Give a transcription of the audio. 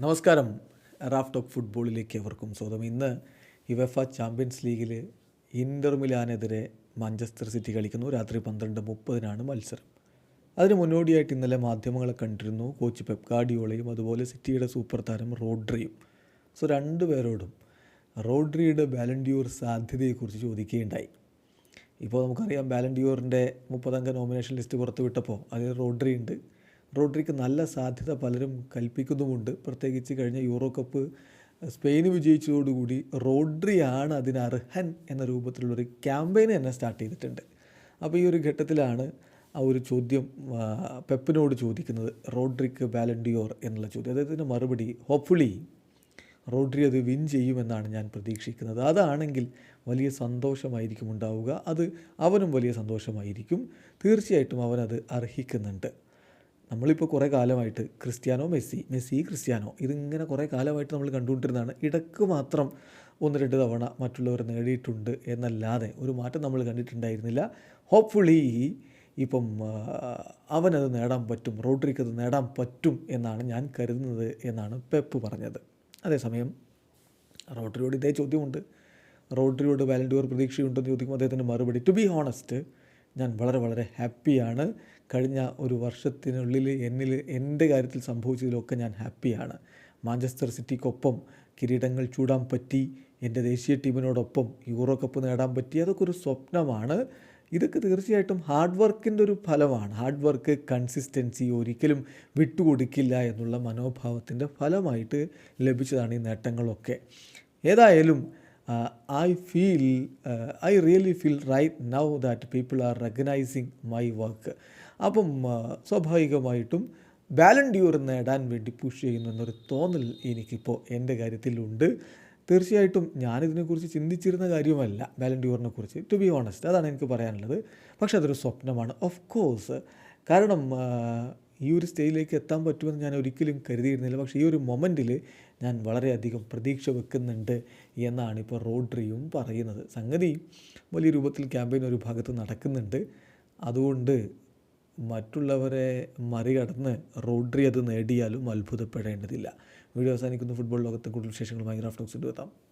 നമസ്കാരം. Raf talk ഫുട്ബോളിലേക്ക് എവർക്കും സ്വാഗതം. ഇന്ന് യുവഫ ചാമ്പ്യൻസ് ലീഗിൽ ഇന്റർ മിലാനെതിരെ മാഞ്ചസ്റ്റർ സിറ്റി കളിക്കുന്നു. രാത്രി പന്ത്രണ്ട് മുപ്പതിനാണ് മത്സരം. അതിന് മുന്നോടിയായിട്ട് ഇന്നലെ മാധ്യമങ്ങളെ കണ്ടിരുന്നു. കോച്ച് പെപ്കാഡിയോളയും അതുപോലെ സിറ്റിയുടെ സൂപ്പർ താരം റോഡ്രിയും. സോ രണ്ടു പേരോടും റോഡ്രിയുടെ ബാലൻഡ്യൂർ സാധ്യതയെക്കുറിച്ച് ചോദിക്കുകയുണ്ടായി. ഇപ്പോൾ നമുക്കറിയാം ബാലൻഡിയൂറിന്റെ മുപ്പതംഗ നോമിനേഷൻ ലിസ്റ്റ് പുറത്തുവിട്ടപ്പോൾ അതിൽ റോഡ്രി ഉണ്ട്. റോഡ്രിക്ക് നല്ല സാധ്യത പലരും കൽപ്പിക്കുന്നുമുണ്ട്. പ്രത്യേകിച്ച് കഴിഞ്ഞ യൂറോ കപ്പ് സ്പെയിന് വിജയിച്ചതോടുകൂടി റോഡ്രിയാണ് അതിന് അർഹൻ എന്ന രൂപത്തിലുള്ളൊരു ക്യാമ്പയിൻ തന്നെ സ്റ്റാർട്ട് ചെയ്തിട്ടുണ്ട്. അപ്പോൾ ഈ ഒരു ഘട്ടത്തിലാണ് ആ ഒരു ചോദ്യം പെപ്പിനോട് ചോദിക്കുന്നത്. റോഡ്രിക്ക് ബാലൻഡിയോർ എന്നുള്ള ചോദ്യം. അദ്ദേഹത്തിന്റെ മറുപടി ഹോപ്പ്ഫുള്ളി റോഡ്രി അത് വിൻ ചെയ്യുമെന്നാണ് ഞാൻ പ്രതീക്ഷിക്കുന്നത്. അതാണെങ്കിൽ വലിയ സന്തോഷമായിരിക്കും ഉണ്ടാവുക. അത് അവനും വലിയ സന്തോഷമായിരിക്കും. തീർച്ചയായിട്ടും അവനത് അർഹിക്കുന്നുണ്ട്. നമ്മളിപ്പോൾ കുറേ കാലമായിട്ട് ക്രിസ്ത്യാനോ മെസ്സി മെസ്സി ക്രിസ്ത്യാനോ ഇതിങ്ങനെ കുറേ കാലമായിട്ട് നമ്മൾ കണ്ടുകൊണ്ടിരുന്നതാണ്. ഇടയ്ക്ക് മാത്രം ഒന്ന് രണ്ട് തവണ മറ്റുള്ളവർ നേടിയിട്ടുണ്ട് എന്നല്ലാതെ ഒരു മാറ്റം നമ്മൾ കണ്ടിട്ടുണ്ടായിരുന്നില്ല. ഹോപ്പ്ഫുള്ളി ഇപ്പം അവനത് നേടാൻ പറ്റും റോഡ്രിക്ക് അത് നേടാൻ പറ്റും എന്നാണ് ഞാൻ കരുതുന്നത് എന്നാണ് പെപ്പ് പറഞ്ഞത്. അതേസമയം റോഡ്രിയോട് ഇതേ ചോദ്യമുണ്ട്. റോഡ്രിയോട് വാലന്റിയർ പ്രതീക്ഷയുണ്ടെന്ന് ചോദിക്കുമ്പോൾ അദ്ദേഹത്തിന്റെ മറുപടി. ടു ബി ഹോണസ്റ്റ് ഞാൻ വളരെ വളരെ ഹാപ്പിയാണ്. കഴിഞ്ഞ ഒരു വർഷത്തിനുള്ളിൽ എന്നിൽ എന്റെ കാര്യത്തിൽ സംഭവിച്ചതിലൊക്കെ ഞാൻ ഹാപ്പിയാണ്. മാഞ്ചസ്റ്റർ സിറ്റിക്കൊപ്പം കിരീടങ്ങൾ ചൂടാൻ പറ്റി എന്റെ ദേശീയ ടീമിനോടൊപ്പം യൂറോ കപ്പ് നേടാൻ പറ്റി അതൊക്കെ ഒരു സ്വപ്നമാണ്. ഇതൊക്കെ തീർച്ചയായിട്ടും ഹാർഡ് വർക്കിന്റെ ഒരു ഫലമാണ്. ഹാർഡ് വർക്ക് കൺസിസ്റ്റൻസി ഒരിക്കലും വിട്ടുകൊടുക്കില്ല എന്നുള്ള മനോഭാവത്തിന്റെ ഫലമായിട്ട് ലഭിച്ചതാണ് ഈ നേട്ടങ്ങളൊക്കെ. ഏതായാലും I feel I really feel right now that people are recognising my work അപ്പം ആ, സ്വാഭാവികമായിട്ടും ബാലൻഡ്യൂർ നേടാൻ വേണ്ടി പുഷ് ചെയ്യുന്നു എന്നൊരു തോന്നൽ എനിക്കിപ്പോൾ എന്റെ കാര്യത്തിലുണ്ട്. തീർച്ചയായിട്ടും ഞാനിതിനെക്കുറിച്ച് ചിന്തിച്ചിരുന്ന കാര്യമല്ല ബാലൻഡ്യൂറിനെ കുറിച്ച് ടു ബി ഓണസ്റ്റ് അതാണ് എനിക്ക് പറയാനുള്ളത്. പക്ഷേ അതൊരു സ്വപ്നമാണ് ഓഫ് കോഴ്സ് കാരണം ഈ ഒരു സ്റ്റേജിലേക്ക് എത്താൻ പറ്റുമെന്ന് ഞാൻ ഒരിക്കലും കരുതിയിരുന്നില്ല. പക്ഷേ ഈ ഒരു മൊമെന്റിൽ ഞാൻ വളരെയധികം പ്രതീക്ഷ വെക്കുന്നുണ്ട് എന്നാണ് ഇപ്പോൾ റോഡ്രിയും പറയുന്നത്. സംഗതി വലിയ രൂപത്തിൽ ക്യാമ്പയിൻ ഒരു ഭാഗത്ത് നടക്കുന്നുണ്ട്. അതുകൊണ്ട് മറ്റുള്ളവരെ മറികടന്ന് റോഡ്രി അത് നേടിയാലും അത്ഭുതപ്പെടേണ്ടതില്ല. വീഡിയോ അവസാനിക്കുന്ന. ഫുട്ബോൾ ലോകത്തെ കൂടുതൽ വിശേഷങ്ങളുമായി ഗ്രാഫ്റ്റോക്സ് എത്താം.